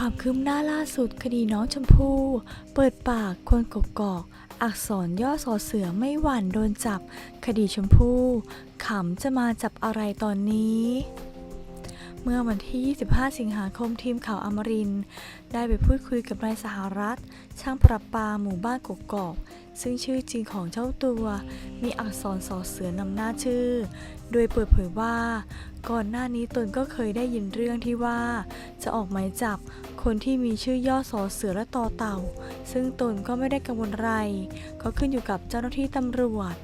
ความคืบหน้าล่าสุดคดีน้องชมพู่เปิดปากคนกกอก อักษรย่อสอเสือไม่หวั่นโดนจับ คดีชมพู่ขำจะมาจับอะไรตอนนี้ เมื่อวันที่ 25 สิงหาคมทีมข่าวอมรินได้ไปพูดคุยกับนายสหรัฐ ช่างประปาหมู่บ้านกกอก ซึ่งชื่อจริงของเจ้าตัวมีอักษรสอเสือนำหน้าชื่อ โดยเปิดเผยว่าก่อนหน้านี้ตนก็เคยได้ยินเรื่องที่ว่าจะออกหมายจับ คนที่มีชื่อย่อสอเสือและต่อเต่า ซึ่งตนก็ไม่ได้กังวลอะไร ก็ขึ้นอยู่กับเจ้าหน้าที่ตำรวจ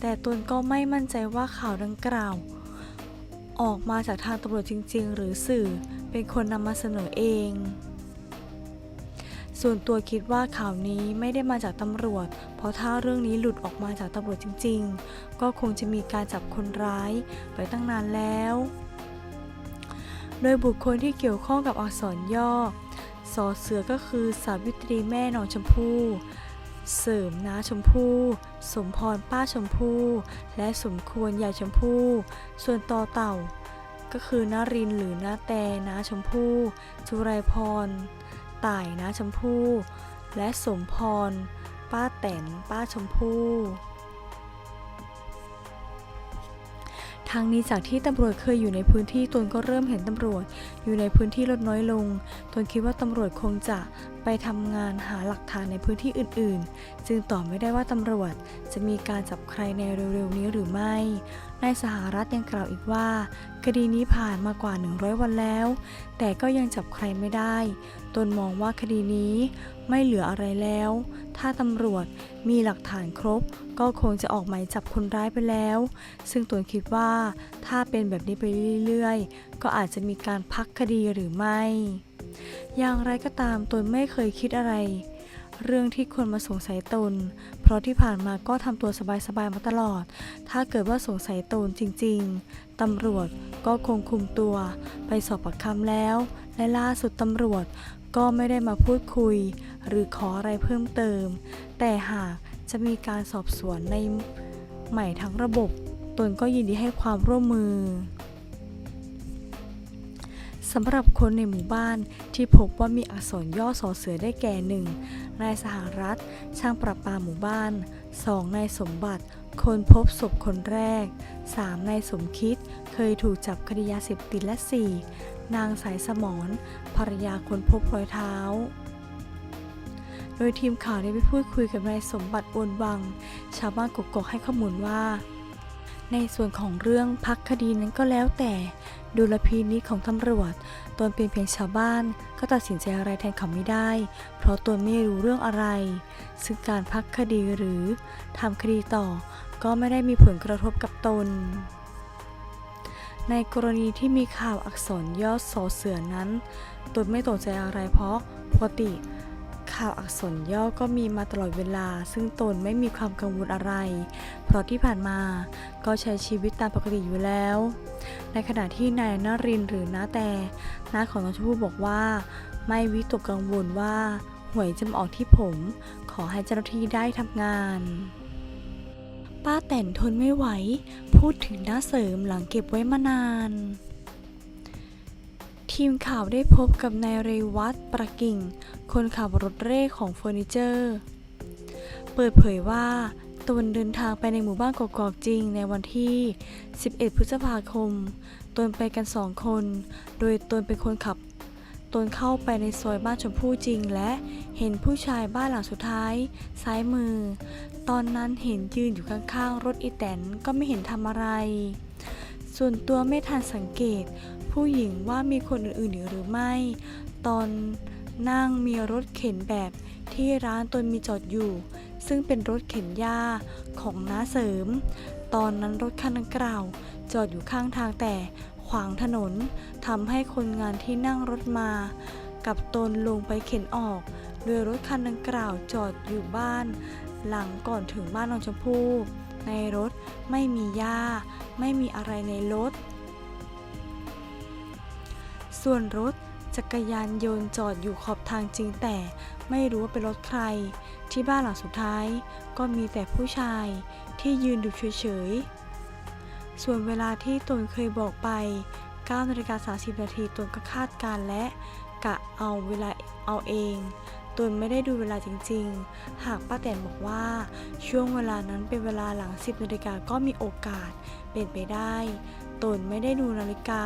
แต่ตนก็ไม่มั่นใจว่าข่าวดังกล่าว ออกมาจากทางตำรวจจริง ๆ หรือสื่อเป็นคนนำมาเสนอเอง ส่วนตัวคิดว่าข่าวนี้ไม่ได้มาจากตำรวจ เพราะถ้าเรื่องนี้หลุดออกมาจากตำรวจจริง ๆ ก็คงจะมีการจับคนร้ายไปตั้งนานแล้ว โดยบุคคลที่เกี่ยวข้องกับอักษรย่อ สอเสือก็คือสาวิตรีแม่น้องชมพู่เสริมน้าชมพู่สมพรป้าชมพู่และสมควรยายชมพู่ส่วนต่อเต่า ก็คือนารินหรือนาแตน้าชมพู่จุไรพรต่ายน้าชมพู่และสมพร ป้าแตนป้าชมพู่ ทางนี้จากที่ตำรวจเคยอยู่ในพื้นที่ตนก็เริ่มเห็นตำรวจ อยู่ในพื้นที่ลดน้อยลง ตนคิดว่าตำรวจคงจะไปทำงานหาหลักฐานในพื้นที่อื่นๆ จึงตอบไม่ได้ว่าตำรวจจะมีการจับใครในเร็วๆนี้หรือไม่นายสหรัฐยังกล่าวอีกว่า คดีนี้ผ่านมากว่า 100 วันแล้ว แต่ก็ยังจับใครไม่ได้ ตนมองว่าคดีนี้ไม่เหลืออะไรแล้ว ถ้าตำรวจมีหลักฐานครบ ก็คงจะออกหมายจับคนร้ายไปแล้ว ซึ่งตนคิดว่าถ้าเป็นแบบนี้ไปเรื่อยๆ ก็อาจจะมีการพักคดีหรือไม่ อย่างไรก็ตามตนไม่เคยคิดอะไร เรื่องที่คนมาสงสัยตน เพราะที่ผ่านมาก็ทำตัวสบายๆมาตลอด ถ้าเกิดว่าสงสัยตนจริง ๆ ตำรวจก็คงคุมตัว ไปสอบปากคำแล้ว และล่าสุดตำรวจ ก็ไม่ได้มาพูดคุย หรือขออะไรเพิ่มเติม แต่หากจะมีการสอบสวนในใหม่ทั้งระบบ ตนก็ยินดีให้ความร่วมมือสำหรับคนในหมู่บ้านที่พบว่ามีอักษรย่อสอเสือได้แก่หนึ่งนายสหรัฐ ช่างประปาหมู่บ้าน 2. นายสมบัติ คนพบศพคนแรก 3. นายสมคิด เคยถูกจับคดียาเสพติดและ 4. นางสายสมรภรรยาคนพบรอยเท้า โดยทีมข่าวได้ไปพูดคุยกับนายสมบัติอวนวัง ชาวบ้านกกอกให้ข้อมูลว่า ในส่วนของเรื่องพักคดีนั้นก็แล้วแต่ดุลพินิจของตำรวจตนเป็นเพียงชาวบ้านก็ตัดสินใจอะไรแทนเขาไม่ได้ เพราะตนไม่รู้เรื่องอะไร ซึ่งการพักคดีหรือทำคดีต่อก็ไม่ได้มีผลกระทบกับตน ในกรณีที่มีข่าวอักษรย่อสอเสือนั้นตนไม่ตกใจอะไรเพราะปกติ ข่าวอักษรย่อก็มีมาตลอดเวลา ซึ่งตนไม่มีความกังวลอะไร เพราะที่ผ่านมาก็ใช้ชีวิตตามปกติอยู่แล้ว ในขณะที่นายนรินหรือน้าแต่น้าของน้องชมพู่บอกว่า ไม่วิตกกังวลว่าหวยจะมาออกที่ผม ขอให้เจ้าหน้าที่ได้ทำงาน ป้าแต่นทนไม่ไหว พูดถึงหน้าเสริมหลังเก็บไว้มานาน ทีมข่าวได้พบกับนายเรวัตประกิ่ง คนขับรถเร่ของเฟอร์นิเจอร์ เปิดเผยว่าตนเดินทางไปในหมู่บ้านกอกๆจริงในวันที่ 11 พฤษภาคม ตนไปกันสองคน โดยตนเป็นคนขับ ตนเข้าไปในซอยบ้านชมพู่จริงและเห็นผู้ชายบ้านหลังสุดท้าย ซ้ายมือ ตอนนั้นเห็นยืนอยู่ข้างๆ รถอีแตนก็ไม่เห็นทำอะไร ส่วนตัวไม่ทันสังเกต ผู้หญิงว่ามีคนอื่นๆอยู่หรือไม่ ตอนนั่งมีรถเข็นแบบที่ร้านตนมีจอดอยู่ ซึ่งเป็นรถเข็นหญ้าของน้าเสริม ตอนนั้นรถคันดังกล่าวจอดอยู่ข้างทางแต่างถนนทำให้คนงานที่นั่งรถมา กับตนลงไปเข็นออก โดยรถคันดังกล่าวจอดอยู่บ้าน หลังก่อนถึงบ้านน้องชมพู่ในรถไม่มีหญ้า ไม่มีอะไรในรถ ส่วนรถจักรยานยนต์จอดอยู่ขอบทางจริงแต่ไม่รู้ว่าเป็นรถใคร ที่บ้านหลังสุดท้ายก็มีแต่ผู้ชายที่ยืนดูเฉยๆ ส่วนเวลาที่ตนเคยบอกไป9นาฬิกา30นาทีตนก็คาดการและกะเอาเวลาเอาเองตนไม่ได้ดูเวลาจริงๆ หากป้าแตนบอกว่า ช่วงเวลานั้นเป็นเวลาหลัง 10นาฬิกาก็มีโอกาสเป็นไปได้ ตนไม่ได้ดูนาฬิกา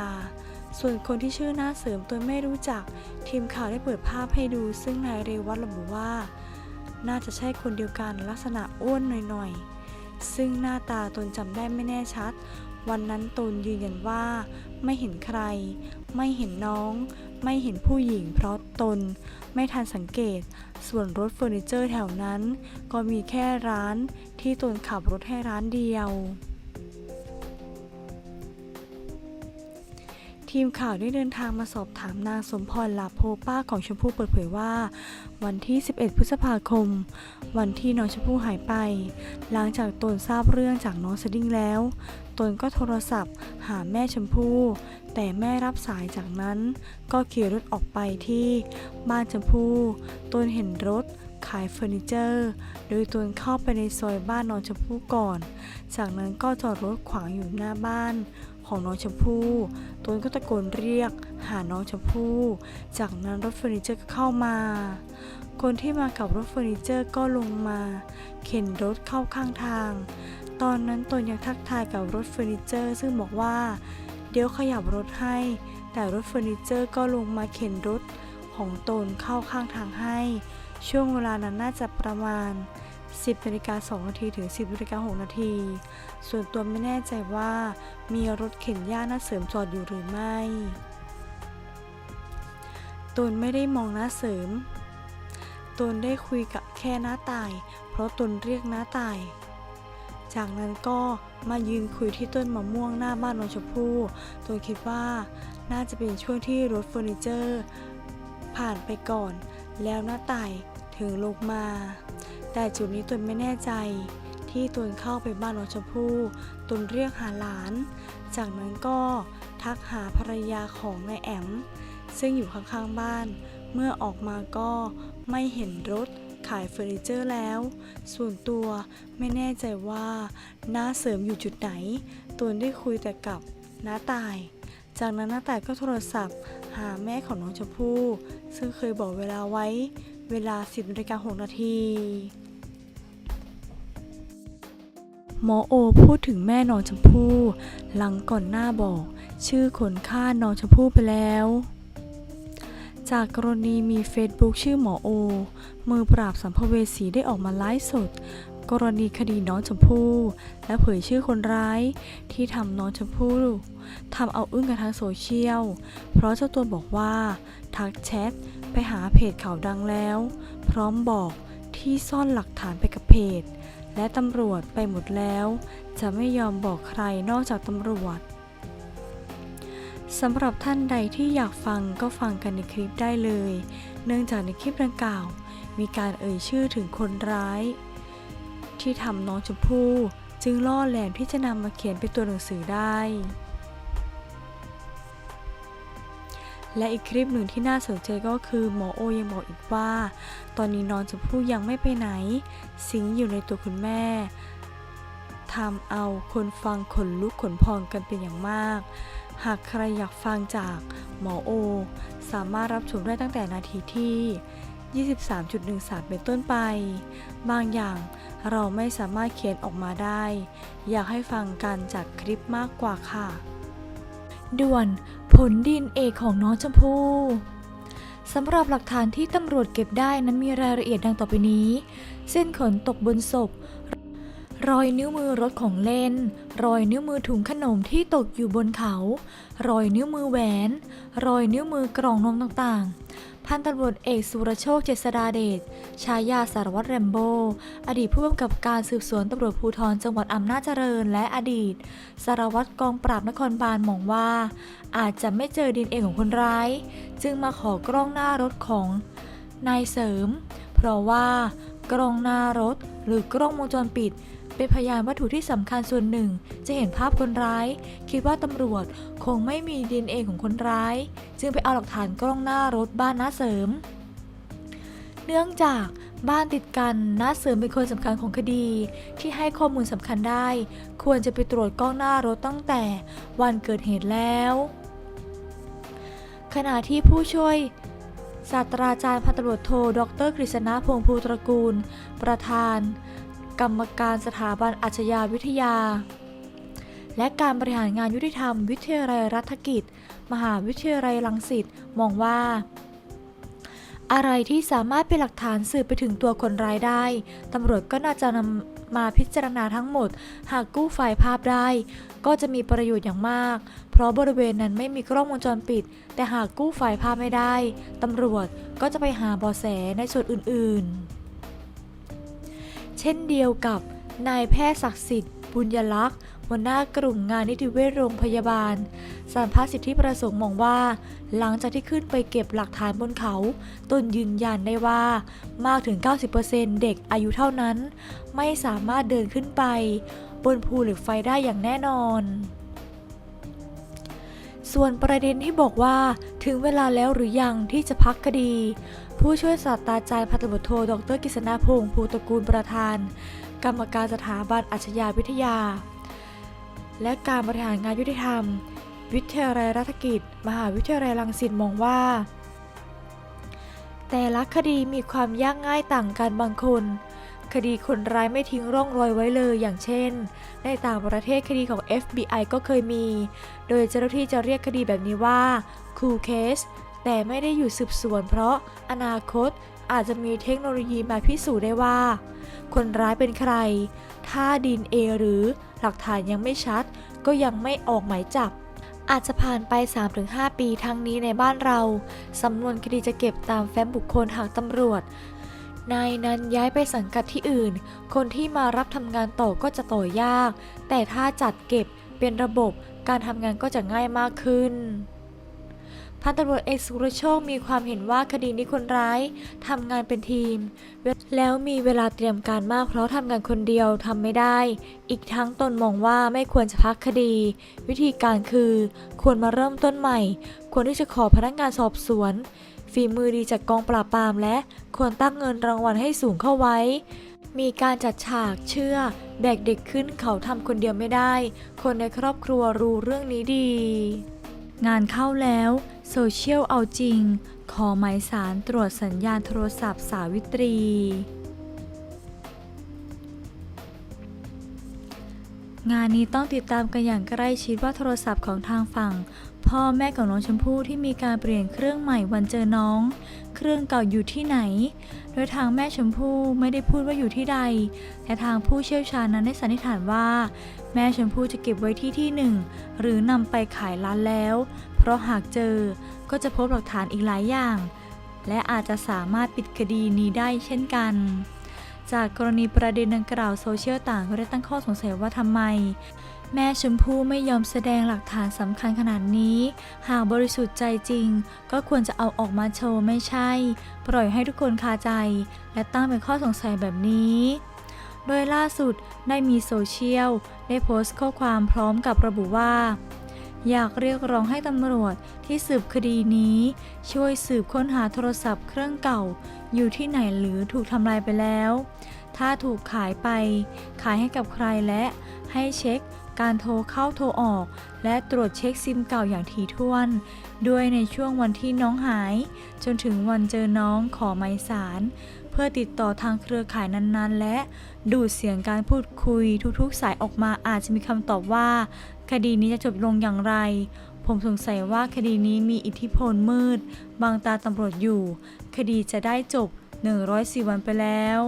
ส่วนคนที่ชื่อหน้าเสริมตนไม่รู้จัก ทีมข่าวได้เปิดภาพให้ดู ซึ่งนายเรวัตระบุว่า น่าจะใช่คนเดียวกันลักษณะอ้วนหน่อยๆ ซึ่งหน้าตาตนจำได้ไม่แน่ชัด วันนั้นตนยืนยันว่า ไม่เห็นใคร ไม่เห็นน้อง ไม่เห็นผู้หญิง เพราะตนไม่ทันสังเกต ส่วนรถเฟอร์นิเจอร์แถวนั้น ก็มีแค่ร้านที่ตนขับรถให้ร้านเดียว ทีมข่าวได้เดินทางมาสอบถามนางสมพรลาโพป้าของชมพู่เปิดเผยว่า วันที่ 11 พฤษภาคม วันที่น้องชมพู่หายไป หลังจากตนทราบเรื่องจากน้องสดิ้งแล้ว ตนก็โทรศัพท์ หาแม่ชมพู่ แต่แม่รับสายจากนั้น ก็ขี่รถออกไปที่บ้านชมพู่ ตนเห็นรถขายเฟอร์นิเจอร์ โดยตนเข้าไปในซอยบ้านน้องชมพู่ก่อน จากนั้นก็จอดรถขวางอยู่หน้าบ้าน ของน้องชมพู่ตนก็ตะโกนเรียกหาน้องชมพู่ จากนั้นรถเฟอร์นิเจอร์ก็เข้ามา คนที่มากับรถเฟอร์นิเจอร์ก็ลงมา เข็นรถเข้าข้างทาง ตอนนั้นตนยังทักทายกับรถเฟอร์นิเจอร์ซึ่งบอกว่า เดี๋ยวขยับรถให้ แต่รถเฟอร์นิเจอร์ก็ลงมาเข็นรถของตนเข้าข้างทางให้ ช่วงเวลานั้นน่าจะประมาณ 10นาฬิกา2นาทีถึง 10นาฬิกา6นาที ส่วนตัวไม่แน่ใจว่ามีรถเข็นหญ้าหน้าเสริมจอดอยู่หรือไม่ตนไม่ได้มองหน้าเสริมตนได้คุยกับแค่หน้าตาย เพราะตนเรียกหน้าตาย จากนั้นก็มายืนคุยที่ต้นมะม่วงหน้าบ้านน้องชมพู่ตนคิดว่าน่าจะเป็นช่วงที่รถเฟอร์นิเจอร์ ผ่านไปก่อน แล้วหน้าตายถึงลงมา แต่จุดนี้ตนไม่แน่ใจ ที่ตนเข้าไปบ้านน้องชมพู่ตนเรียกหาหลาน จากนั้นก็ทักหาภรรยาของนายแอม ซึ่งอยู่ข้างๆบ้าน เมื่อออกมาก็ไม่เห็นรถขายเฟอร์นิเจอร์แล้ว ส่วนตัวไม่แน่ใจว่าน้าเสริมอยู่จุดไหน ตนได้คุยแต่กับน้าตาย จากนั้นน้าตายก็โทรศัพท์ หาแม่ของน้องชมพู่ ซึ่งเคยบอกเวลาไว้ เวลา 10นาฬิกา6นาทีหมอโอพูดถึงแม่น้องชมพู่ หลังก่อนหน้าบอก ชื่อคนฆ่าน้องชมพู่ไปแล้ว จากกรณีมี Facebook ชื่อหมอโอ มือปราบสัมภเวสีได้ออกมาไลฟ์สด กรณีคดีน้องชมพู่ และเผยชื่อคนร้าย ที่ทำน้องชมพู่ทำเอาอึ้งกันทั้งโซเชียล เพราะเจ้าตัวบอกว่า ทักแชทไปหาเพจข่าวดังแล้ว พร้อมบอกที่ซ่อนหลักฐานไปกับเพจ และตำรวจไปหมดแล้ว จะไม่ยอมบอกใครนอกจากตำรวจสำหรับท่านใดที่อยากฟังก็ฟังกันในคลิปได้เลย เนื่องจากในคลิปดังกล่าว มีการเอ่ยชื่อถึงคนร้าย ที่ทำน้องชมพู่จึงล่อแหลมที่จะนำมาเขียนเป็นตัวหนังสือได้ และอีกคลิปหนึ่งที่น่าสนใจก็คือหมอโอยังบอกอีกว่า ตอนนี้น้องชมพู่ยังไม่ไปไหน สิงอยู่ในตัวคุณแม่ทำเอาคนฟังขนลุกขนพองกันเป็นอย่างมาก หากใครอยากฟังจากหมอโอ สามารถรับชมได้ตั้งแต่นาทีที่ 23.13 เป็นต้นไป บางอย่าง เราไม่สามารถเขียนออกมาได้ อยากให้ฟังกันจากคลิปมากกว่าค่ะ ด่วนผลดินเอกของน้องชมพู่สำหรับหลักฐานที่ตำรวจเก็บได้นั้นมีรายละเอียดดังต่อไปนี้ เส้นขนตกบนศพ รอยนิ้วมือรถของเล่น รอยนิ้วมือถุงขนมที่ตกอยู่บนเขา รอยนิ้วมือแหวน รอยนิ้วมือกล่องนมต่างๆ พันตำรวจเอกสุรโชคเจษดาเดช ชายาสารวัตรแรมโบอดีตผู้กำกับการสืบสวนตำรวจภูธรจังหวัดอำนาจเจริญ และอดีต สารวัตรกองปราบนครบาลมองว่า อาจจะไม่เจอดินเอของคนร้าย จึงมาขอกล้องหน้ารถของนายเสริม เพราะว่ากล้องหน้ารถ หรือกล้องวงจรปิดเป็นพยานวัตถุที่สำคัญส่วนหนึ่ง จะเห็นภาพคนร้าย คิดว่าตำรวจคงไม่มีดีเอของคนร้าย จึงไปเอาหลักฐานกล้องหน้ารถบ้านน้าเสริม เนื่องจากบ้านติดกันน้าเสริมเป็นคนสำคัญของคดี ที่ให้ข้อมูลสำคัญได้ ควรจะไปตรวจกล้องหน้ารถตั้งแต่วันเกิดเหตุแล้ว ขณะที่ผู้ช่วยศาสตราจารย์พันตำรวจโทดรกฤษณะพงษ์ภูตระกูล ประธาน กรรมการสถาบันอาชญาวิทยา และการบริหารงานยุติธรรม วิทยาลัยรัฐกิจ มหาวิทยาลัยรังสิตมองว่า อะไรที่สามารถเป็นหลักฐานสืบไปถึงตัวคนร้ายได้ ตำรวจก็น่าจะนำมาพิจารณาทั้งหมด หากกู้ไฟล์ภาพได้ ก็จะมีประโยชน์อย่างมาก เพราะบริเวณนั้นไม่มีกล้องวงจรปิด แต่หากกู้ไฟล์ภาพไม่ได้ ตำรวจก็จะไปหาเบาะแสในส่วนอื่นๆ เช่นเดียวกับ นายแพทย์ศักดิ์สิทธิ์ บุญยลักษณ์หัวหน้ากลุ่มงานนิติเวชโรงพยาบาลสารพัสิทธิประสงค์มองว่า หลังจากที่ขึ้นไปเก็บหลักฐานบนเขา ตนยืนยันได้ว่ามากถึง 90%เด็กอายุเท่านั้น ไม่สามารถเดินขึ้นไป บนภูเหล็กไฟได้อย่างแน่นอน ส่วนประเด็นที่บอกว่าถึงเวลาแล้วหรือยังที่จะพักคดี ผู้ช่วยศาสตราจารย์พันตำรวจโทดรกฤษณพงษ์ภูตระกูลประธาน กรรมการสถาบันอาชญาวิทยา และการบริหารงานยุติธรรม วิทยาลัยรัฐกิจ มหาวิทยาลัยรังสิตมองว่า แต่ละคดีมีความยากง่ายต่างกันบางคนคดีคนร้ายไม่ทิ้งร่องรอยไว้เลยอย่างเช่น ในต่างประเทศคดีของ FBI ก็เคยมี โดยเจ้าหน้าที่จะเรียกคดีแบบนี้ว่า cool case แต่ไม่ได้อยู่สืบสวน เพราะอนาคตอาจจะมีเทคโนโลยีมาพิสูจน์ได้ว่า คนร้ายเป็นใคร ถ้าดีนเอหรือหลักฐานยังไม่ชัด ก็ยังไม่ออกหมายจับ อาจจะผ่านไป 3-5 ปีทั้งนี้ในบ้านเรา สำนวนคดีจะเก็บตามแฟ้มบุคคลหากตำรวจนายนั้นย้ายไปสังกัดที่อื่น คนที่มารับทำงานต่อก็จะต่อยาก แต่ถ้าจัดเก็บเป็นระบบการทำงานก็จะง่ายมากขึ้น พันตำรวจเอกสุรโชคมีความเห็นว่าคดีนี้คนร้ายทำงานเป็นทีม แล้วมีเวลาเตรียมการมากเพราะทำงานคนเดียวทำไม่ได้ อีกทั้งตนมองว่าไม่ควรจะพักคดี วิธีการคือ ควรมาเริ่มต้นใหม่ ควรที่จะขอพนักงานสอบสวน ฝีมือดีจากกองปราบปรามและควรตั้งเงินรางวัลให้สูงเข้าไว้ มีการจัดฉากเชื่อ แบกเด็กขึ้นเขาทำคนเดียวไม่ได้ คนในครอบครัวรู้เรื่องนี้ดี งานเข้าแล้ว โซเชียลเอาจริง ขอหมายสารตรวจสัญญาณโทรศัพท์สาวิตรี งานนี้ต้องติดตามกันอย่างใกล้ชิดว่าโทรศัพท์ของทางฝั่ง พ่อแม่ของน้องชมพู่ที่มีการเปลี่ยนเครื่องใหม่วันเจอน้อง เครื่องเก่าอยู่ที่ไหน โดยทางแม่ชมพู่ไม่ได้พูดว่าอยู่ที่ใด แต่ทางผู้เชี่ยวชาญนั้นได้สันนิษฐานว่า แม่ชมพู่จะเก็บไว้ที่ที่หนึ่งหรือนำไปขายร้านแล้ว เพราะหากเจอก็จะพบหลักฐานอีกหลายอย่าง และอาจจะสามารถปิดคดีนี้ได้เช่นกัน จากกรณีประเด็นดังกล่าวโซเชียลต่างก็ได้ตั้งข้อสงสัยว่าทำไม แม่ชมพู่ไม่ยอมแสดงหลักฐานสำคัญขนาดนี้ หากบริสุทธิ์ใจจริง ก็ควรจะเอาออกมาโชว์ไม่ใช่ ปล่อยให้ทุกคนคาใจ และตั้งเป็นข้อสงสัยแบบนี้โดยล่าสุดได้มีโซเชียล ได้โพสต์ข้อความพร้อมกับระบุว่า อยากเรียกร้องให้ตำรวจที่สืบคดีนี้ ช่วยสืบค้นหาโทรศัพท์เครื่องเก่า อยู่ที่ไหนหรือถูกทำลายไปแล้ว ถ้าถูกขายไป ขายให้กับใครและให้เช็คการโทรเข้าโทรออก และตรวจเช็คซิมเก่าอย่างถี่ถ้วน ด้วยในช่วงวันที่น้องหาย จนถึงวันเจอน้องขอหมายสาร พื่อติดต่อทางเครือข่ายนั้นๆ และดูดเสียงการพูดคุยทุกๆ สายออกมาอาจจะมีคำตอบว่า คดีนี้จะจบลงอย่างไร ผมสงสัยว่าคดีนี้มีอิทธิพลมืด บางตาตำรวจอยู่ คดีจะได้จบ 104 วันไปแล้ว